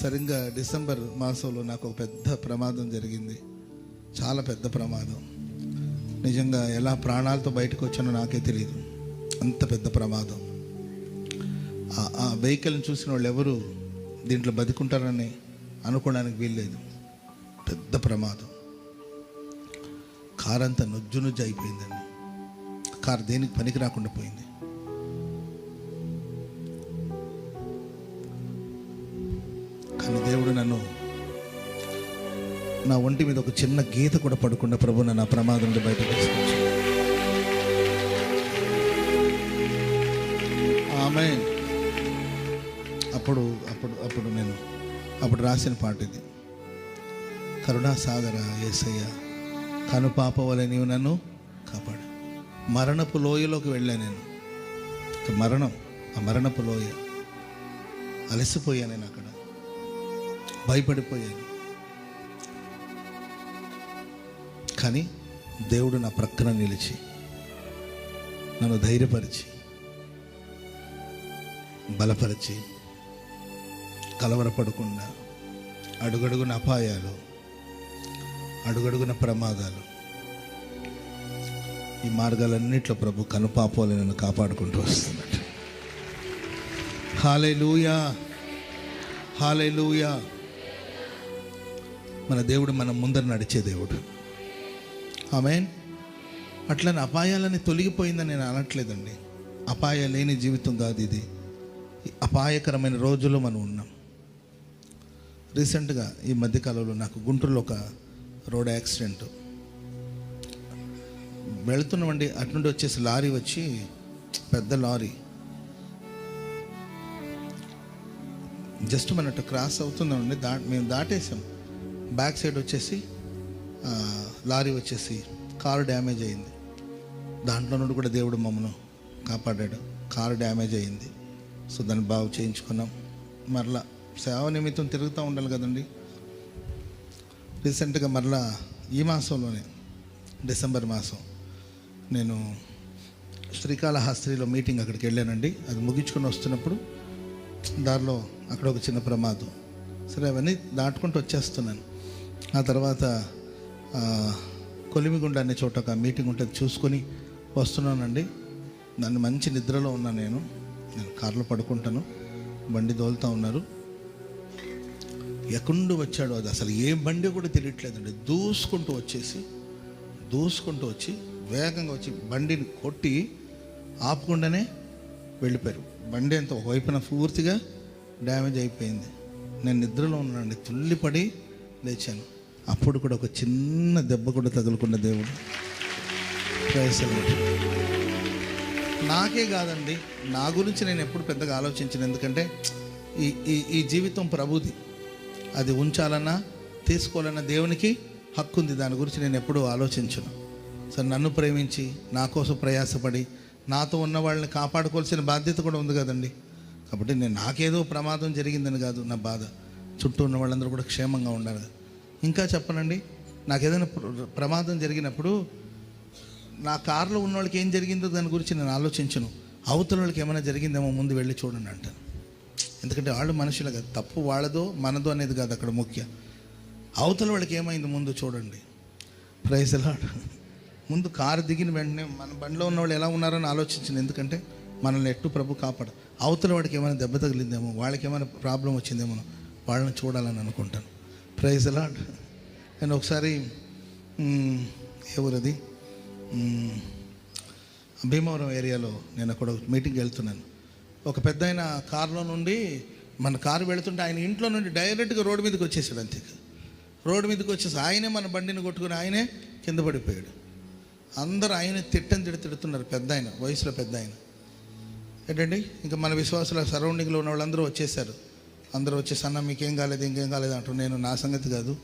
సరిగ్గా డిసెంబర్ మాసంలో నాకు ఒక పెద్ద ప్రమాదం జరిగింది. చాలా పెద్ద ప్రమాదం. నిజంగా ఎలా ప్రాణాలతో బయటకు వచ్చానో నాకే తెలియదు అంత పెద్ద ప్రమాదం. ఆ- వెహికల్ని చూసిన వాళ్ళు ఎవరు దీంట్లో బతికుంటారని అనుకోవడానికి వీల్లేదు. పెద్ద ప్రమాదం. కారు అంతా నుజ్జు నుజ్జు అయిపోయిందండి. కారు దేనికి పనికి రాకుండా పోయింది. కానీ దేవుడు నన్ను నా ఒంటి మీద ఒక చిన్న గీత కూడా పడకుండా ప్రభు నన్ను ఆ ప్రమాదం నుండి బయట తీసుకొచ్చాడు. ఆమె అప్పుడు అప్పుడు అప్పుడు నేను అప్పుడు రాసిన పాట ఇది. కరుణాసాగర ఏసయ్య కనుపాప వలె నీవు నన్ను కాపాడు. మరణపు లోయలోకి వెళ్ళాను నేను. మరణం ఆ మరణపు లోయ. అలసిపోయాను నేను అక్కడ. భయపడిపోయాను. కానీ దేవుడు నా ప్రక్కన నిలిచి నన్ను ధైర్యపరిచి బలపరిచి కలవరపడకుండా అడుగడుగున అపాయాలు అడుగడుగున ప్రమాదాలు ఈ మార్గాలన్నిట్లో ప్రభు కనుపాపోలే నన్ను కాపాడుకుంటూ వస్తున్నాడు. హాలే లూయా హాలే లూయా మన దేవుడు మన ముందర నడిచే దేవుడు. ఆమెన్. అట్లని అపాయాలని తొలగిపోయిందని నేను అనట్లేదండి. అపాయ లేని జీవితం కాదు ఇది. అపాయకరమైన రోజుల్లో మనం ఉన్నాం. రీసెంట్గా ఈ మధ్యకాలంలో నాకు గుంటూరులో ఒక రోడ్ యాక్సిడెంట్. వెళుతున్నామండి అటు నుండి వచ్చేసి లారీ వచ్చి పెద్ద లారీ. జస్ట్ మన అటు క్రాస్ అవుతుందండి దా మేము దాటేసాం. బ్యాక్ సైడ్ వచ్చేసి లారీ వచ్చేసి కారు డ్యామేజ్ అయింది. దాంట్లో నుండి కూడా దేవుడు మమ్మను కాపాడాడు. కారు డ్యామేజ్ అయింది. సో దాన్ని బాగు చేయించుకున్నాం. మరలా సేవ నిమిత్తం తిరుగుతూ ఉండాలి కదండి. రీసెంట్గా మరలా ఈ మాసంలోనే డిసెంబర్ మాసం నేను శ్రీకాళహస్తిలో మీటింగ్ అక్కడికి వెళ్ళానండి. అది ముగించుకొని వస్తున్నప్పుడు దారిలో అక్కడ ఒక చిన్న ప్రమాదం. సరే అవన్నీ దాటుకుంటూ వచ్చేస్తున్నాను. ఆ తర్వాత కొలిమిగుండ అనే చోట ఒక మీటింగ్ ఉంటుంది. చూసుకొని వస్తున్నానండి. నన్ను మంచి నిద్రలో ఉన్నాను నేను. నేను కారులో పడుకుంటాను. బండి దోలుతూ ఉన్నారు. ఎక్కడు వచ్చాడు అది అసలు ఏ బండి కూడా తెలియట్లేదండి. దూసుకుంటూ వచ్చేసి దూసుకుంటూ వచ్చి వేగంగా వచ్చి బండిని కొట్టి ఆపకుండానే వెళ్ళిపోయారు. బండి అంతా ఒకవైపున పూర్తిగా డ్యామేజ్ అయిపోయింది. నేను నిద్రలో ఉన్నానండి. తుల్లిపడి లేచాను. అప్పుడు కూడా ఒక చిన్న దెబ్బ కూడా తగులుకున్న దేవుడు. Praise నాకే కాదండి నా గురించి నేను ఎప్పుడు పెద్దగా ఆలోచించను. ఎందుకంటే ఈ ఈ ఈ జీవితం ప్రభుది. అది ఉంచాలన్నా తీసుకోవాలన్నా దేవునికి హక్కు ఉంది. దాని గురించి నేను ఎప్పుడూ ఆలోచించను. సో నన్ను ప్రేమించి నా కోసం ప్రయాసపడి నాతో ఉన్న వాళ్ళని కాపాడుకోవాల్సిన బాధ్యత కూడా ఉంది కదండి. కాబట్టి నేను నాకేదో ప్రమాదం జరిగిందని కాదు నా బాధ. చుట్టూ ఉన్న వాళ్ళందరూ కూడా క్షేమంగా ఉండాలి. ఇంకా చెప్పనండి నాకు ఏదైనా ప్ర- ప్రమాదం జరిగినప్పుడు నా కారులో ఉన్న వాళ్ళకి ఏం జరిగిందో దాని గురించి నేను ఆలోచించను. అవతల వాళ్ళకి ఏమైనా జరిగిందేమో ముందు వెళ్ళి చూడండి అంటాను. ఎందుకంటే వాళ్ళు మనుషులు కాదు తప్పు వాళ్ళదో మనదో అనేది కాదు అక్కడ ముఖ్య. అవతల వాళ్ళకి ఏమైంది ముందు చూడండి. ప్రైజ్ లాడ్ ముందు కారు దిగిన వెంటనే మన బండిలో ఉన్న వాళ్ళు ఎలా ఉన్నారని ఆలోచించింది ఎందుకంటే మనల్ని ఎట్టు ప్రభు కాపాడు. అవతల వాడికి ఏమైనా దెబ్బ తగిలిందేమో వాళ్ళకి ఏమైనా ప్రాబ్లం వచ్చిందేమో వాళ్ళని చూడాలని అనుకుంటాను. ప్రైజ్ లాడ్ నేను ఒకసారి మ్, భీమవరం ఏరియాలో నేను అక్కడ మీటింగ్కి వెళ్తున్నాను. ఒక పెద్ద ఆయన కారులో నుండి మన కారు వెళుతుంటే ఆయన ఇంట్లో నుండి డైరెక్ట్గా రోడ్డు మీదకి వచ్చేసాడు అంతే రోడ్డు మీదకి వచ్చేసి ఆయనే మన బండిని కొట్టుకుని ఆయనే కింద పడిపోయాడు. అందరూ ఆయన తిట్టని తిడి తిడుతున్నారు పెద్ద ఆయన వయసులో పెద్ద ఆయన ఏంటండి? ఇంకా మన విశ్వాసుల సరౌండింగ్లో ఉన్న వాళ్ళందరూ వచ్చేసారు. అందరూ వచ్చేసి అన్న మీకేం కాలేదు ఇంకేం కాలేదు అంటూ నేను నా సంగతి కాదు.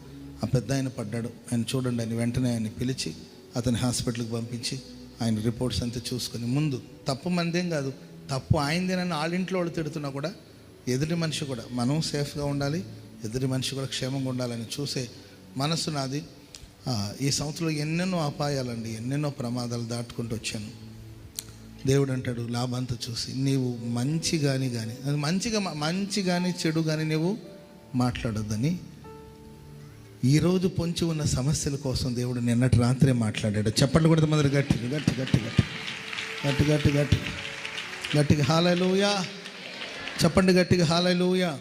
ఆ పెద్ద ఆయన పడ్డాడు. ఆయన చూడండి ఆయన వెంటనే ఆయన్ని పిలిచి అతని హాస్పిటల్కి పంపించి ఆయన రిపోర్ట్స్ అంతా చూసుకొని. ముందు తప్పు మందేం కాదు. తప్పు ఆయనదేనని వాళ్ళ ఇంట్లో వాళ్ళు తిడుతున్నా కూడా ఎదుటి మనిషి కూడా. మనం సేఫ్గా ఉండాలి ఎదుటి మనిషి కూడా క్షేమంగా ఉండాలని చూసే మనసు నాది. ఈ సంవత్సరంలో ఎన్నెన్నో అపాయాలండి ఎన్నెన్నో ప్రమాదాలు దాటుకుంటూ వచ్చాను. దేవుడు అంటాడు లాభంతా చూసి నీవు మంచి కానీ కానీ అది మంచిగా మంచి కానీ చెడు కానీ నువ్వు మాట్లాడొద్దని ఈరోజు పొంచి ఉన్న సమస్యల కోసం దేవుడు నిన్నటి రాత్రే మాట్లాడాడు. చెప్పండి కూడా మొదలు గట్టి గట్టి గట్టి గట్టి గట్టి గట్టి గట్టి గట్టిగా హాలూయా చెప్పండి గట్టిగా హాలూయా